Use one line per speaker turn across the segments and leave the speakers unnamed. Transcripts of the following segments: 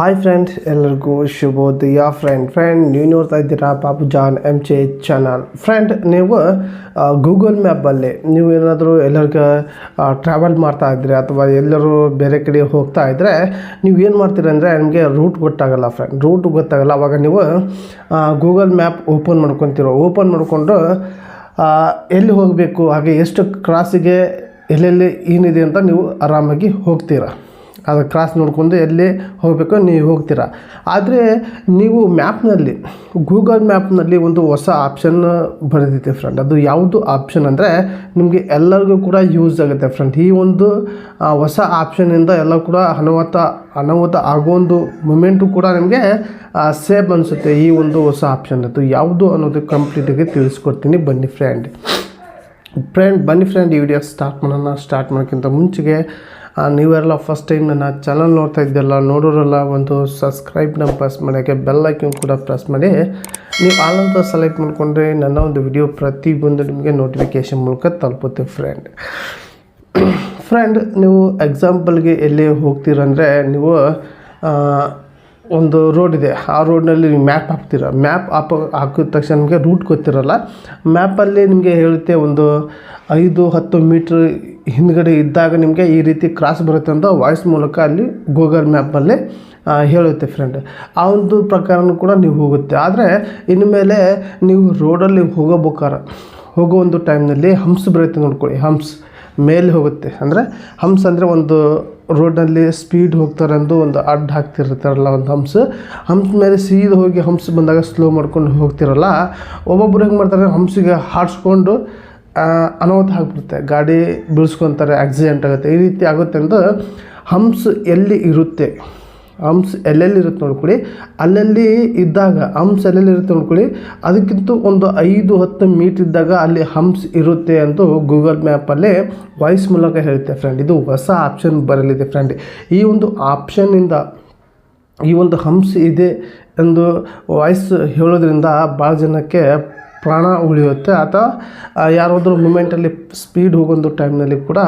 Hi friends ಎಲ್ಲರಿಗೂ ಶುಭೋದಯ. Friend friend ನೀವು ನೋಡ್ತಾ ಇದ್ದೀರಾ Babu John M J channel friend ನೀವು ಗೂಗಲ್ ಮ್ಯಾಪಲ್ಲಿ ನೀವು ಏನಾದರೂ ಎಲ್ಲರಿಗ ಟ್ರಾವೆಲ್ ಮಾಡ್ತಾ ಇದ್ದರೆ ಅಥವಾ ಎಲ್ಲರೂ ಬೇರೆ ಕಡೆ ಹೋಗ್ತಾ ಇದ್ದರೆ ನೀವು ಏನು ಮಾಡ್ತೀರಿ ಅಂದರೆ ನಿಮಗೆ ರೂಟ್ ಗೊತ್ತಾಗಲ್ಲ ಫ್ರೆಂಡ್ ರೂಟ್ ಗೊತ್ತಾಗಲ್ಲ. ಅವಾಗ ನೀವು ಗೂಗಲ್ ಮ್ಯಾಪ್ ಓಪನ್ ಮಾಡ್ಕೊತೀರೋ. ಓಪನ್ ಮಾಡಿಕೊಂಡು ಎಲ್ಲಿ ಹೋಗಬೇಕು, ಹಾಗೆ ಎಷ್ಟು ಕ್ರಾಸಿಗೆ ಎಲ್ಲೆಲ್ಲಿ ಏನಿದೆ ಅಂತ ನೀವು ಆರಾಮಾಗಿ ಹೋಗ್ತೀರಾ. ಅದು ಕ್ರಾಸ್ ನೋಡ್ಕೊಂಡು ಎಲ್ಲಿ ಹೋಗಬೇಕು ನೀವು ಹೋಗ್ತೀರಾ. ಆದರೆ ನೀವು ಮ್ಯಾಪ್ನಲ್ಲಿ ಗೂಗಲ್ ಮ್ಯಾಪ್ನಲ್ಲಿ ಒಂದು ಹೊಸ ಆಪ್ಷನ್ ಬರೆದಿದೆ ಫ್ರೆಂಡ್ ಅದು ಯಾವುದು ಆಪ್ಷನ್ ಅಂದರೆ ನಿಮಗೆ ಎಲ್ಲರಿಗೂ ಕೂಡ ಯೂಸ್ ಆಗುತ್ತೆ ಫ್ರೆಂಡ್ ಈ ಒಂದು ಹೊಸ ಆಪ್ಷನಿಂದ ಎಲ್ಲ ಕೂಡ ಅನಾಹುತ ಅನಾಹುತ ಆಗೋ ಒಂದು ಮೂಮೆಂಟು ಕೂಡ ನಿಮಗೆ ಸೇಫ್ ಅನಿಸುತ್ತೆ ಈ ಒಂದು ಹೊಸ ಆಪ್ಷನ್ ಅದು. ಯಾವುದು ಅನ್ನೋದು ಕಂಪ್ಲೀಟಾಗಿ ತಿಳಿಸ್ಕೊಡ್ತೀನಿ. ಬನ್ನಿ ಫ್ರೆಂಡ್ ಫ್ರೆಂಡ್ ಬನ್ನಿ ಫ್ರೆಂಡ್ ಈ ವಿಡಿಯೋ ಸ್ಟಾರ್ಟ್ ಮಾಡೋಣ. ಸ್ಟಾರ್ಟ್ ಮಾಡೋಕ್ಕಿಂತ ಮುಂಚೆಗೆ ನೀವೆಲ್ಲ ಫಸ್ಟ್ ಟೈಮ್ ನನ್ನ ಚಾನಲ್ ನೋಡ್ತಾ ಇದ್ದಲ್ಲ ನೋಡೋರೆಲ್ಲ ಒಂದು ಸಬ್ಸ್ಕ್ರೈಬ್ನ ಪ್ರೆಸ್ ಮಾಡೋಕ್ಕೆ ಬೆಲ್ ಐಕನ್ ಕೂಡ ಪ್ರೆಸ್ ಮಾಡಿ. ನೀವು ಆಲ್ ಅಂತ ಸೆಲೆಕ್ಟ್ ಮಾಡಿಕೊಂಡ್ರೆ ನನ್ನ ಒಂದು ವಿಡಿಯೋ ಪ್ರತಿ ಬಂದು ನಿಮಗೆ ನೋಟಿಫಿಕೇಶನ್ ಮೂಲಕ ತಲುಪುತ್ತೆ ಫ್ರೆಂಡ್ ಫ್ರೆಂಡ್ ನೀವು ಎಕ್ಸಾಂಪಲ್ಗೆ ಎಲ್ಲಿ ಹೋಗ್ತೀರಂದರೆ ನೀವು ಒಂದು ರೋಡ್ ಇದೆ. ಆ ರೋಡ್ನಲ್ಲಿ ನೀವು ಮ್ಯಾಪ್ ಹಾಕ್ತೀರ. ಮ್ಯಾಪ್ ಹಾಕೋ ಹಾಕಿದ ತಕ್ಷಣ ನಿಮಗೆ ರೂಟ್ ಗೊತ್ತಿರಲ್ಲ. ಮ್ಯಾಪಲ್ಲಿ ನಿಮಗೆ ಹೇಳುತ್ತೆ ಒಂದು ಐದು ಹತ್ತು ಮೀಟ್ರ್ ಹಿಂದ್ಗಡೆ ಇದ್ದಾಗ ನಿಮಗೆ ಈ ರೀತಿ ಕ್ರಾಸ್ ಬರುತ್ತೆ ಅಂತ ವಾಯ್ಸ್ ಮೂಲಕ ಅಲ್ಲಿ ಗೂಗಲ್ ಮ್ಯಾಪಲ್ಲಿ ಹೇಳುತ್ತೆ ಫ್ರೆಂಡ್ ಆ ಒಂದು ಪ್ರಕಾರನೂ ಕೂಡ ನೀವು ಹೋಗುತ್ತೆ. ಆದರೆ ಇನ್ನು ಮೇಲೆ ನೀವು ರೋಡಲ್ಲಿ ಹೋಗಬೇಕಾರೆ, ಹೋಗೋ ಒಂದು ಟೈಮ್ನಲ್ಲಿ ಹಂಪ್ಸ್ ಬರುತ್ತೆ ನೋಡ್ಕೊಳ್ಳಿ. ಹಂಪ್ಸ್ ಮೇಲೆ ಹೋಗುತ್ತೆ. ಅಂದರೆ ಹಂಪ್ಸ್ ಅಂದರೆ ಒಂದು ರೋಡ್ನಲ್ಲಿ ಸ್ಪೀಡ್ ಹೋಗ್ತಾರೆ ಅಂದು ಒಂದು ಅಡ್ಡ ಹಾಕ್ತಿರ್ತಾರಲ್ಲ ಒಂದು ಹಂಪ್ಸ್ ಹಂಪ್ಸ್ ಮೇಲೆ ಸೀದ ಹೋಗಿ ಹಂಪ್ಸ್ ಬಂದಾಗ ಸ್ಲೋ ಮಾಡ್ಕೊಂಡು ಹೋಗ್ತಿರಲ್ಲ. ಒಬ್ಬೊಬ್ರು ಹೆಂಗೆ ಮಾಡ್ತಾರೆ ಹಂಪ್ಸಿಗೆ ಹಾಡ್ಸ್ಕೊಂಡು ಅನಾಹುತ ಆಗ್ಬಿಡುತ್ತೆ. ಗಾಡಿ ಬೀಳ್ಸ್ಕೊತಾರೆ ಆಕ್ಸಿಡೆಂಟ್ ಆಗುತ್ತೆ. ಈ ರೀತಿ ಆಗುತ್ತೆ ಅಂತ ಹಂಪ್ಸ್ ಎಲ್ಲಿ ಇರುತ್ತೆ? ಹಂಪ್ಸ್ ಎಲ್ಲೆಲ್ಲಿ ಇರುತ್ತೆ ನೋಡ್ಕೊಳ್ಳಿ. ಅಲ್ಲಲ್ಲಿ ಇದ್ದಾಗ, ಹಂಪ್ಸ್ ಎಲ್ಲೆಲ್ಲಿ ಇರುತ್ತೆ ನೋಡ್ಕೊಳ್ಳಿ. ಅದಕ್ಕಿಂತ ಒಂದು ಐದು, ಹತ್ತು ಮೀಟ್ ಇದ್ದಾಗ ಅಲ್ಲಿ ಹಂಪ್ಸ್ ಇರುತ್ತೆ ಅಂತ ಗೂಗಲ್ ಮ್ಯಾಪಲ್ಲಿ ವಾಯ್ಸ್ ಮೂಲಕ ಹೇಳುತ್ತೆ ಫ್ರೆಂಡ್ ಇದು ಹೊಸ ಆಪ್ಷನ್ ಬರಲಿದೆ ಫ್ರೆಂಡ್ ಈ ಒಂದು ಆಪ್ಷನ್ನಿಂದ ಈ ಒಂದು ಹಂಪ್ಸ್ ಇದೆ ಎಂದು ವಾಯ್ಸ್ ಹೇಳೋದ್ರಿಂದ ಭಾಳ ಜನಕ್ಕೆ ಪ್ರಾಣ ಉಳಿಯುತ್ತೆ. ಅಥವಾ ಯಾರಾದರೂ ಮೂಮೆಂಟಲ್ಲಿ ಸ್ಪೀಡ್ ಹೋಗೊಂದು ಟೈಮ್ನಲ್ಲಿ ಕೂಡ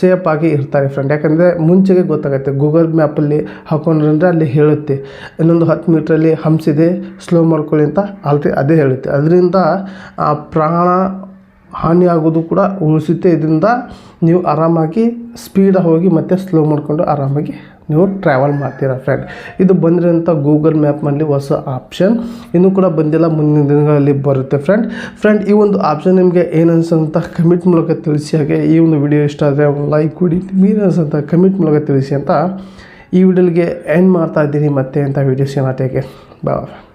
ಸೇಫಾಗಿ ಇರ್ತಾರೆ ಫ್ರೆಂಡ್ ಯಾಕಂದರೆ ಮುಂಚೆಗೆ ಗೊತ್ತಾಗುತ್ತೆ ಗೂಗಲ್ ಮ್ಯಾಪಲ್ಲಿ ಹಾಕೊಂಡ್ರಂದ್ರೆ ಅಲ್ಲಿ ಹೇಳುತ್ತೆ. ಇನ್ನೊಂದು ಹತ್ತು ಮೀಟ್ರಲ್ಲಿ ಹಂಸಿದೆ ಸ್ಲೋ ಮಾಡ್ಕೊಳ್ಳಿ ಅಂತ ಆಲ್ರೆಡಿ ಅದೇ ಹೇಳುತ್ತೆ. ಅದರಿಂದ ಪ್ರಾಣ ಹಾನಿ ಆಗೋದು ಕೂಡ ಉಳಿಸುತ್ತೆ ಇದರಿಂದ ನೀವು ಆರಾಮಾಗಿ ಸ್ಪೀಡಾಗಿ ಹೋಗಿ ಮತ್ತೆ ಸ್ಲೋ ಮಾಡಿಕೊಂಡು ಆರಾಮಾಗಿ ನೀವು ಟ್ರಾವೆಲ್ ಮಾಡ್ತೀರಾ ಫ್ರೆಂಡ್ ಇದು ಬಂದಿರೋಂಥ ಗೂಗಲ್ ಮ್ಯಾಪ್ನಲ್ಲಿ ಹೊಸ ಆಪ್ಷನ್ ಇನ್ನೂ ಕೂಡ ಬಂದಿಲ್ಲ, ಮುಂದಿನ ದಿನಗಳಲ್ಲಿ ಬರುತ್ತೆ ಫ್ರೆಂಡ್ ಫ್ರೆಂಡ್ ಈ ಒಂದು ಆಪ್ಷನ್ ನಿಮಗೆ ಏನು ಕಮಿಟ್ ಮೂಲಕ ತಿಳಿಸಿ. ಹಾಗೆ ಈ ಒಂದು ವಿಡಿಯೋ ಇಷ್ಟ ಆದರೆ ಲೈಕ್ ಕೊಡಿ. ಅನ್ಸಂತ ಕಮೆಂಟ್ ಮೂಲಕ ತಿಳಿಸಿ ಅಂತ ಈ ವಿಡಿಯೋಗೆ ಎಂಡ್ ಮಾಡ್ತಾ ಇದ್ದೀನಿ ಮತ್ತೆ ಅಂತ ವಿಡಿಯೋಸ್ ಏನಾಟೆಗೆ ಬಾ